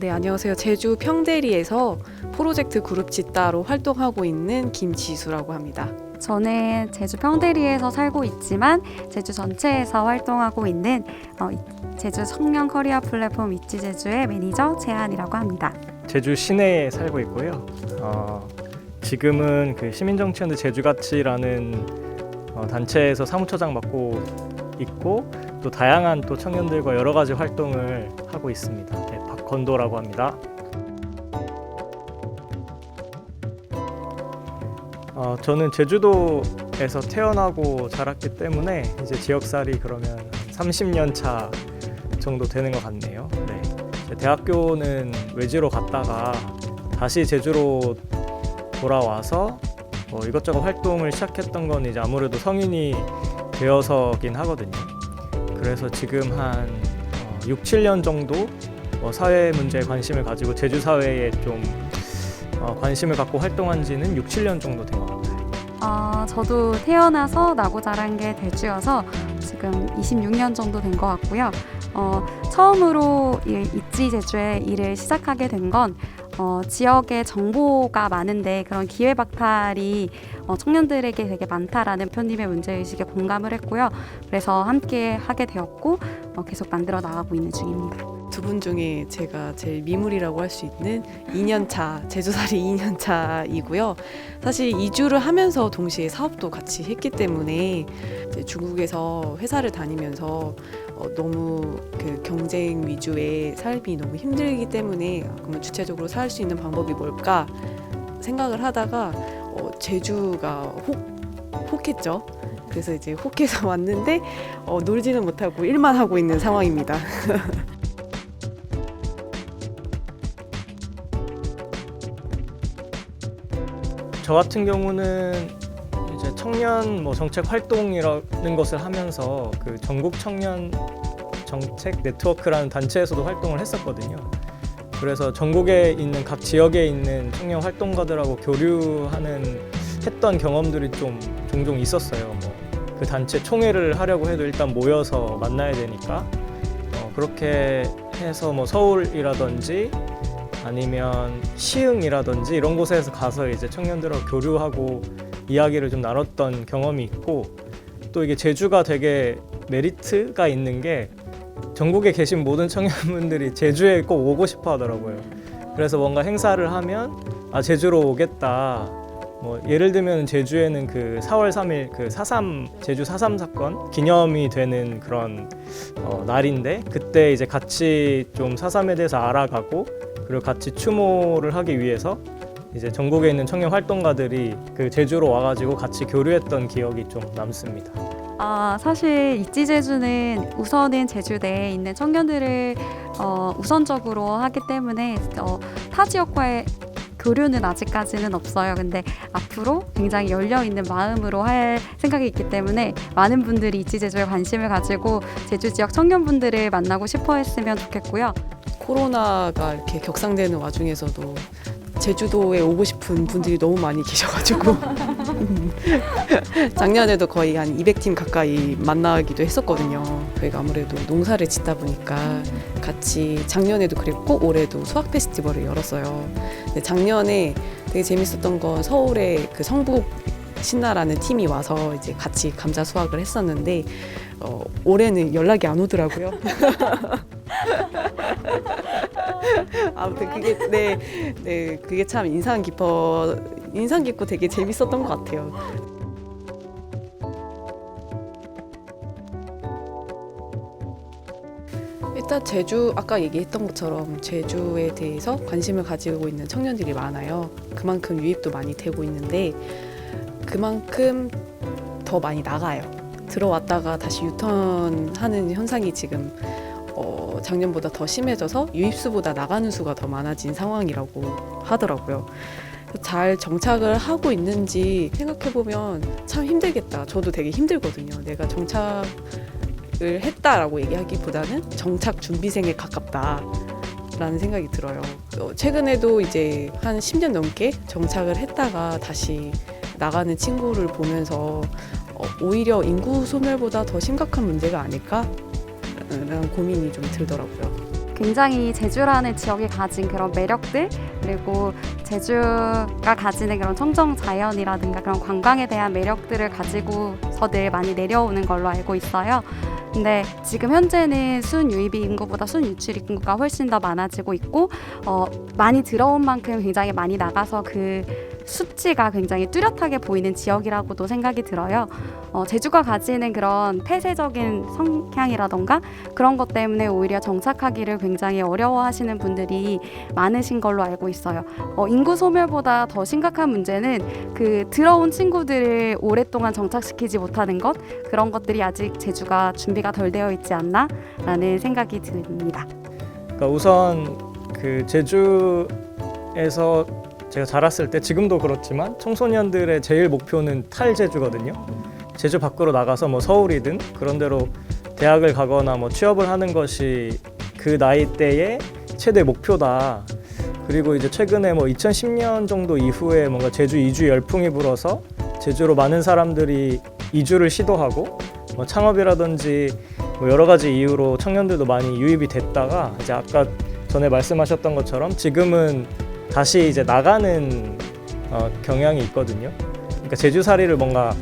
네, 안녕하세요. 제주 평대리에서 프로젝트 그룹 짓다로 활동하고 있는 김지수라고 합니다. 저는 제주 평대리에서 살고 있지만 제주 전체에서 활동하고 있는 어, 제주 청년 커리어 플랫폼 있지 제주의 매니저 채한이라고 합니다. 제주 시내에 살고 있고요. 어, 지금은 그 시민정치연대 제주가치라는 어, 단체에서 사무처장 맡고 있고 또 다양한 또 청년들과 여러 가지 활동을 하고 있습니다. 네, 박 건도라고 합니다. 어, 저는 제주도에서 태어나고 자랐기 때문에 이제 지역살이 그러면 30년 차 정도 되는 것 같네요. 네. 대학교는 외지로 갔다가 다시 제주로 돌아와서 뭐 이것저것 활동을 시작했던 건 이제 아무래도 성인이 되어서긴 하거든요. 그래서 지금 한 어, 6, 7년 정도 어, 사회 문제에 관심을 가지고 제주 사회에 좀 어, 관심을 갖고 활동한 지는 6, 7년 정도 된 것 같아요. 어, 저도 태어나서 나고 자란 게 대주여서 지금 26년 정도 된 것 같고요. 어, 처음으로 이 있지 제주에 일을 시작하게 된건 어, 지역에 정보가 많은데 그런 기회 박탈이 어, 청년들에게 되게 많다라는 대표님의 문제의식에 공감을 했고요. 그래서 함께 하게 되었고 어, 계속 만들어 나가고 있는 중입니다. 두 분 중에 제가 제일 미물이라고 할 수 있는 2년 차, 제주살이 2년 차이고요. 사실 이주를 하면서 동시에 사업도 같이 했기 때문에 중국에서 회사를 다니면서 어, 너무 그 경쟁 위주의 삶이 너무 힘들기 때문에 그러면 주체적으로 살 수 있는 방법이 뭘까 생각을 하다가 어, 제주가 혹 혹했죠. 그래서 이제 혹해서 왔는데 어, 놀지는 못하고 일만 하고 있는 상황입니다. 저 같은 경우는 이제 청년 뭐 정책 활동이라는 것을 하면서 그 전국 청년 정책 네트워크라는 단체에서도 활동을 했었거든요. 그래서 전국에 있는 각 지역에 있는 청년 활동가들하고 교류하는 했던 경험들이 좀 종종 있었어요. 뭐 그 단체 총회를 하려고 해도 일단 모여서 만나야 되니까 어, 그렇게 해서 뭐 서울이라든지 아니면 시흥이라든지 이런 곳에서 가서 이제 청년들하고 교류하고 이야기를 좀 나눴던 경험이 있고 또 이게 제주가 되게 메리트가 있는 게 전국에 계신 모든 청년분들이 제주에 꼭 오고 싶어 하더라고요. 그래서 뭔가 행사를 하면 아 제주로 오겠다. 뭐 예를 들면 제주에는 그 4월 3일 그 4.3 제주 4.3 사건 기념이 되는 그런 어, 날인데 그때 이제 같이 좀 4.3에 대해서 알아가고 그리고 같이 추모를 하기 위해서 이제 전국에 있는 청년 활동가들이 그 제주로 와가지고 같이 교류했던 기억이 좀 남습니다. 아, 사실 있지 제주는 우선은 제주 내에 있는 청년들을 어, 우선적으로 하기 때문에 어, 타 지역과의 교류는 아직까지는 없어요. 근데 앞으로 굉장히 열려 있는 마음으로 할 생각이 있기 때문에 많은 분들이 있지 제주에 관심을 가지고 제주 지역 청년분들을 만나고 싶어 했으면 좋겠고요. 코로나가 이렇게 격상되는 와중에서도 제주도에 오고 싶은 분들이 너무 많이 계셔가지고 작년에도 거의 한 200팀 가까이 만나기도 했었거든요. 저희가 아무래도 농사를 짓다 보니까 같이 작년에도 그랬고 올해도 수학 페스티벌을 열었어요. 근데 작년에 되게 재밌었던 건 서울에 그 성북 신나라는 팀이 와서 이제 같이 감자 수확을 했었는데 어, 올해는 연락이 안 오더라고요. 아무튼 그게 네, 네 그게 참 인상 깊어 인상 깊고 되게 재밌었던 것 같아요. 일단 제주 아까 얘기했던 것처럼 제주에 대해서 관심을 가지고 있는 청년들이 많아요. 그만큼 유입도 많이 되고 있는데 그만큼 더 많이 나가요. 들어왔다가 다시 유턴하는 현상이 지금 어, 작년보다 더 심해져서 유입수보다 나가는 수가 더 많아진 상황이라고 하더라고요. 잘 정착을 하고 있는지 생각해 보면 참 힘들겠다. 저도 되게 힘들거든요. 내가 정착을 했다라고 얘기하기보다는 정착 준비생에 가깝다. 라는 생각이 들어요. 어, 최근에도 이제 한 10년 넘게 정착을 했다가 다시 나가는 친구를 보면서 어, 오히려 인구 소멸보다 더 심각한 문제가 아닐까? 라는 고민이 좀 들더라고요. 굉장히 제주라는 지역이 가진 그런 매력들 그리고 제주가 가지는 그런 청정 자연이라든가 그런 관광에 대한 매력들을 가지고서들 많이 내려오는 걸로 알고 있어요. 근데 지금 현재는 순 유입 인구보다 순 유출 인구가 훨씬 더 많아지고 있고 어, 많이 들어온 만큼 굉장히 많이 나가서 그 수치가 굉장히 뚜렷하게 보이는 지역이라고도 생각이 들어요. 어, 제주가 가지는 그런 폐쇄적인 성향이라던가 그런 것 때문에 오히려 정착하기를 굉장히 어려워하시는 분들이 많으신 걸로 알고 있어요. 어, 인구 소멸보다 더 심각한 문제는 그 들어온 친구들을 오랫동안 정착시키지 못하는 것 그런 것들이 아직 제주가 준비가 덜 되어 있지 않나라는 생각이 듭니다. 그러니까 우선 그 제주에서 제가 자랐을 때 지금도 그렇지만 청소년들의 제일 목표는 탈제주거든요. 제주 밖으로 나가서 뭐 서울이든 그런 데로 대학을 가거나 뭐 취업을 하는 것이 그 나이 대의 최대 목표다. 그리고 이제 최근에 뭐 2010년 정도 이후에 뭔가 제주 이주 열풍이 불어서 제주로 많은 사람들이 이주를 시도하고 뭐 창업이라든지 뭐 여러 가지 이유로 청년들도 많이 유입이 됐다가 이제 아까 전에 말씀하셨던 것처럼 지금은 다시 이제 나가는 어, 경향이 있거든요. 그러니까 제주살이를 뭔가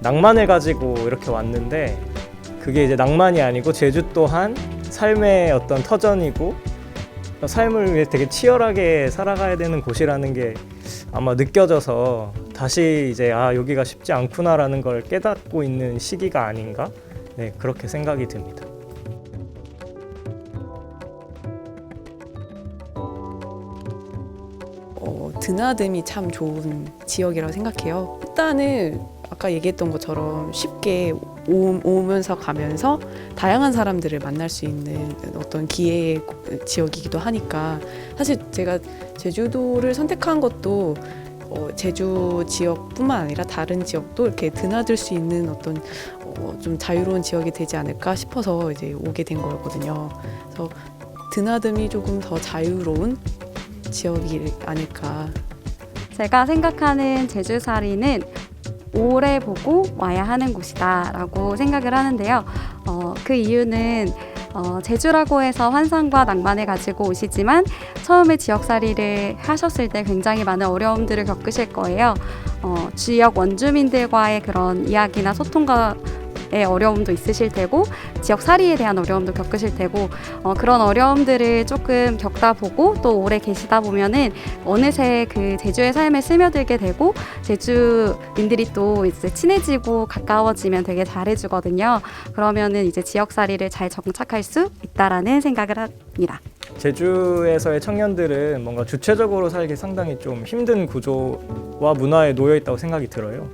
낭만을 가지고 이렇게 왔는데 그게 이제 낭만이 아니고 제주 또한 삶의 어떤 터전이고 삶을 위해 되게 치열하게 살아가야 되는 곳이라는 게 아마 느껴져서 다시 이제 아 여기가 쉽지 않구나라는 걸 깨닫고 있는 시기가 아닌가 네 그렇게 생각이 듭니다. 드나듦이 참 좋은 지역이라고 생각해요. 일단은 아까 얘기했던 것처럼 쉽게 오, 오면서 가면서 다양한 사람들을 만날 수 있는 어떤 기회의 지역이기도 하니까 사실 제가 제주도를 선택한 것도 어, 제주 지역뿐만 아니라 다른 지역도 이렇게 드나들 수 있는 어떤 어, 좀 자유로운 지역이 되지 않을까 싶어서 이제 오게 된 거였거든요. 그래서 드나듦이 조금 더 자유로운 지역이 아닐까. 제가 생각하는 제주살이는 오래 보고 와야 하는 곳이다라고 생각을 하는데요. 어, 그 이유는 어, 제주라고 해서 환상과 낭만을 가지고 오시지만 처음에 지역살이를 하셨을 때 굉장히 많은 어려움들을 겪으실 거예요. 어, 지역 원주민들과의 그런 이야기나 소통과 의 어려움도 있으실 테고 지역살이에 대한 어려움도 겪으실 테고 어, 그런 어려움들을 조금 겪다 보고 또 오래 계시다 보면은 어느새 그 제주의 삶에 스며들게 되고 제주민들이 또 이제 친해지고 가까워지면 되게 잘해주거든요. 그러면은 이제 지역살이를 잘 정착할 수 있다라는 생각을 합니다. 제주에서의 청년들은 뭔가 주체적으로 살기 상당히 좀 힘든 구조와 문화에 놓여 있다고 생각이 들어요.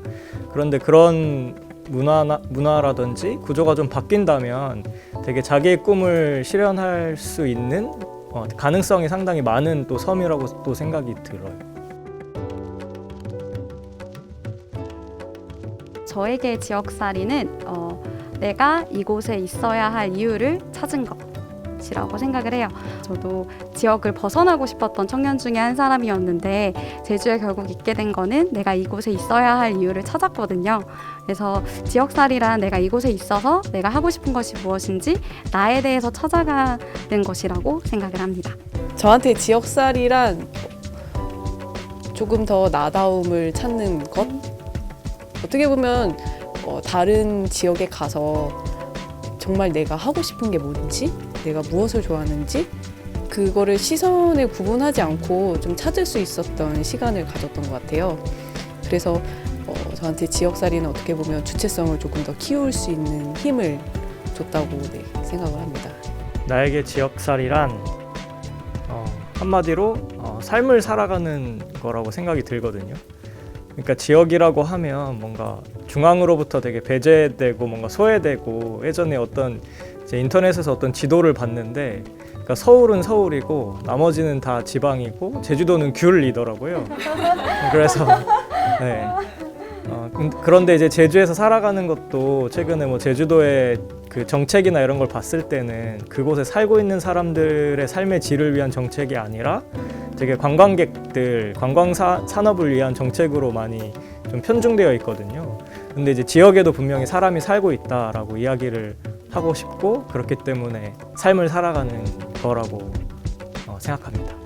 그런데 그런 문화나, 문화라든지 구조가 좀 바뀐다면 되게 자기의 꿈을 실현할 수 있는 어, 가능성이 상당히 많은 또 섬이라고 또 생각이 들어요. 저에게 지역살이는 어, 내가 이곳에 있어야 할 이유를 찾은 것 이라고 생각을 해요. 저도 지역을 벗어나고 싶었던 청년 중에 한 사람이었는데 제주에 결국 있게 된 거는 내가 이곳에 있어야 할 이유를 찾았거든요. 그래서 지역살이란 내가 이곳에 있어서 내가 하고 싶은 것이 무엇인지 나에 대해서 찾아가는 것이라고 생각을 합니다. 저한테 지역살이란 조금 더 나다움을 찾는 것? 어떻게 보면 어, 다른 지역에 가서 정말 내가 하고 싶은 게 뭔지, 내가 무엇을 좋아하는지, 그거를 시선에 구분하지 않고 좀 찾을 수 있었던 시간을 가졌던 것 같아요. 그래서 어, 저한테 지역살이는 어떻게 보면 주체성을 조금 더 키울 수 있는 힘을 줬다고 네, 생각을 합니다. 나에게 지역살이란 어, 한마디로 어, 삶을 살아가는 거라고 생각이 들거든요. 그러니까 지역이라고 하면 뭔가 중앙으로부터 되게 배제되고 뭔가 소외되고 예전에 어떤 이제 인터넷에서 어떤 지도를 봤는데 그러니까 서울은 서울이고 나머지는 다 지방이고 제주도는 귤이더라고요. 그래서 네. 어, 근- 그런데 이제 제주에서 살아가는 것도 최근에 뭐 제주도의 그 정책이나 이런 걸 봤을 때는 그곳에 살고 있는 사람들의 삶의 질을 위한 정책이 아니라 되게 관광객들, 관광 사, 산업을 위한 정책으로 많이 좀 편중되어 있거든요. 근데 이제 지역에도 분명히 사람이 살고 있다라고 이야기를 하고 싶고 그렇기 때문에 삶을 살아가는 거라고 어, 생각합니다.